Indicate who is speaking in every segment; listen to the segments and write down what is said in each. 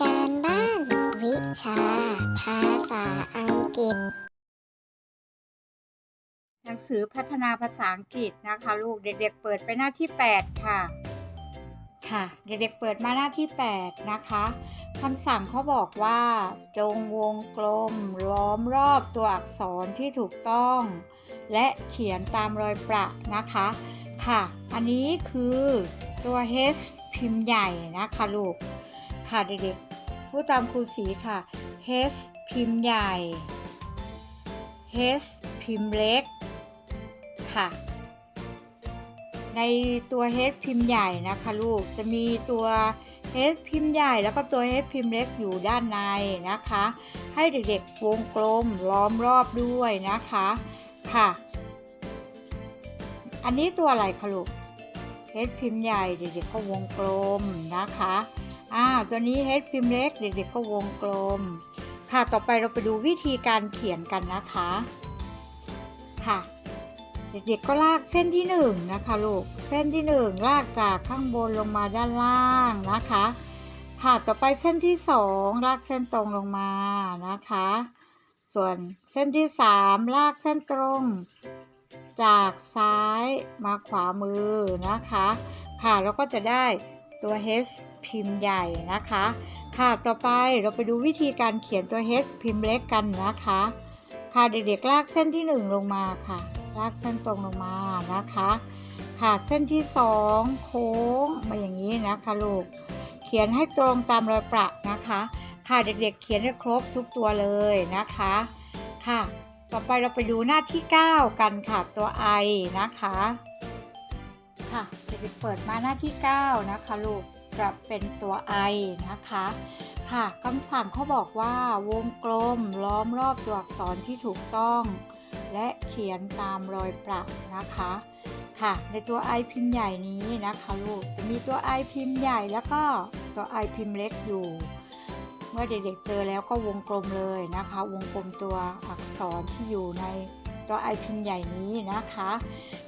Speaker 1: การบ้านวิชา ภาษาอังกฤษ
Speaker 2: หนังสือพัฒนาภาษาอังกฤษนะคะ ลูกเด็กๆเปิดไปหน้าที่ 8 ค่ะ ค่ะ เด็กๆเปิดมาหน้าที่ 8 นะคะคำสั่งเขาบอกว่า จงวงกลม ล้อมรอบตัวอักษรที่ถูกต้อง และเขียนตามรอยประนะคะ ค่ะ อันนี้คือตัว H พิมพ์ใหญ่นะคะลูก ค่ะเด็กๆพูดตามครูสีค่ะ H พิมพ์ใหญ่ H พิมพ์เล็ก ค่ะ ในตัว H พิมพ์ใหญ่นะคะลูก จะมีตัว H พิมพ์ใหญ่แล้วก็ตัว H พิมพ์เล็กอยู่ด้านในนะคะ ให้เด็กๆวงกลมล้อมรอบด้วยนะคะ ค่ะ อันนี้ตัวอะไรคะลูก H พิมพ์ใหญ่เด็กๆก็วงกลมนะคะ อ่าตัวนี้ H พิมพ์เล็ก เด็กๆก็วงกลม ค่ะต่อไปเราไปดูวิธีการเขียนกันนะคะ ค่ะ เด็กๆก็ลากเส้นที่หนึ่งนะคะลูกเส้นที่หนึ่งลากจากข้างบนลงมาด้านล่างนะคะ ค่ะต่อไปเส้นที่สองลากเส้นตรงลงมานะคะ ส่วนเส้นที่สามลากเส้นตรงจากซ้ายมาขวามือนะคะ ค่ะแล้วก็จะได้ ตัว H พิมพ์ใหญ่นะคะ ค่ะต่อไปเราไปดูวิธีการเขียนตัว H พิมพ์เล็กกันนะคะ ค่ะเด็กๆลากเส้นที่หนึ่งลงมาค่ะ ลากเส้นตรงลงมานะคะค่ะเส้นที่สองโค้งมาอย่างนี้นะคะลูกเขียนให้ตรงตามรอยประนะคะ ค่ะเด็กๆเขียนให้ครบทุกตัวเลยนะคะ ค่ะ ต่อไปเราไปดูหน้าที่ 9 กันค่ะตัว I นะคะ ค่ะเด็กๆเปิดมาหน้าที่ 9 นะคะลูกจะเป็นตัว I นะคะ ค่ะคำสั่งเขาบอกว่าวงกลมล้อมรอบตัวอักษรที่ถูกต้อง และเขียนตามรอยประนะคะ ค่ะ ในตัว I พิมพ์ใหญ่นี้นะคะลูกจะมีตัว I พิมพ์ใหญ่แล้วก็ตัว I พิมพ์เล็กอยู่ เมื่อเด็กๆเจอแล้วก็วงกลมเลยนะคะ วงกลมตัวอักษรที่อยู่ใน ตัว I พิมพ์ใหญ่นี้นะคะ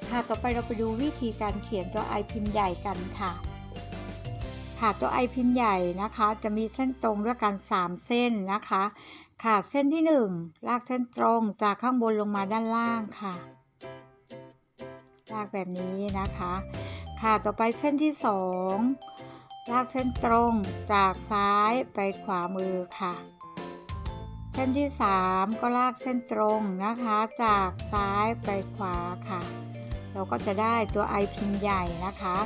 Speaker 2: ค่ะต่อไปเราไปดูวิธีการเขียนตัว I พิมพ์ใหญ่กันค่ะค่ะตัว I พิมพ์ใหญ่นะคะ จะมีเส้นตรงด้วยกัน 3 เส้นนะคะ ค่ะเส้นที่ 1 ลากเส้นตรงจากข้างบนลงมาด้านล่างค่ะ ลากแบบนี้นะคะ ค่ะต่อไปเส้นที่ 2 ลากเส้นตรงจากซ้ายไปขวามือค่ะ เส้นที่ 3 ก็ลากเส้นตรงนะคะ จากซ้ายไปขวาค่ะ เราก็จะได้ตัว I พิมพ์ใหญ่นะคะ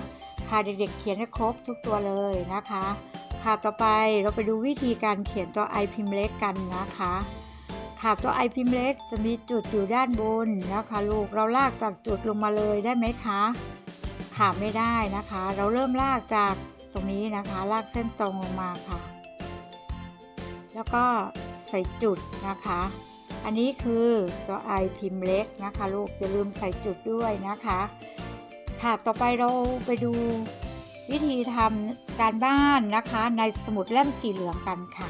Speaker 2: ค่ะเด็กๆเขียนให้ครบทุกตัวเลยนะคะ ค่ะต่อไปเราไปดูวิธีการเขียนตัว I พิมพ์เล็กกันนะคะค่ะตัว I พิมพ์เล็กจะมีจุดอยู่ด้านบนนะคะลูกเราลากจากจุดลงมาเลยได้ไหมคะค่ะไม่ได้นะคะ เราเริ่มลากจากตรงนี้นะคะ ลากเส้นตรงลงมาค่ะ แล้วก็ ใส่จุดนะคะ อันนี้คือตัวไอพิมพ์เล็กนะคะลูกอย่าลืมใส่จุดด้วยนะคะ ค่ะต่อไปเราไปดูวิธีทำการบ้านนะคะในสมุดเล่มสีเหลืองกันค่ะ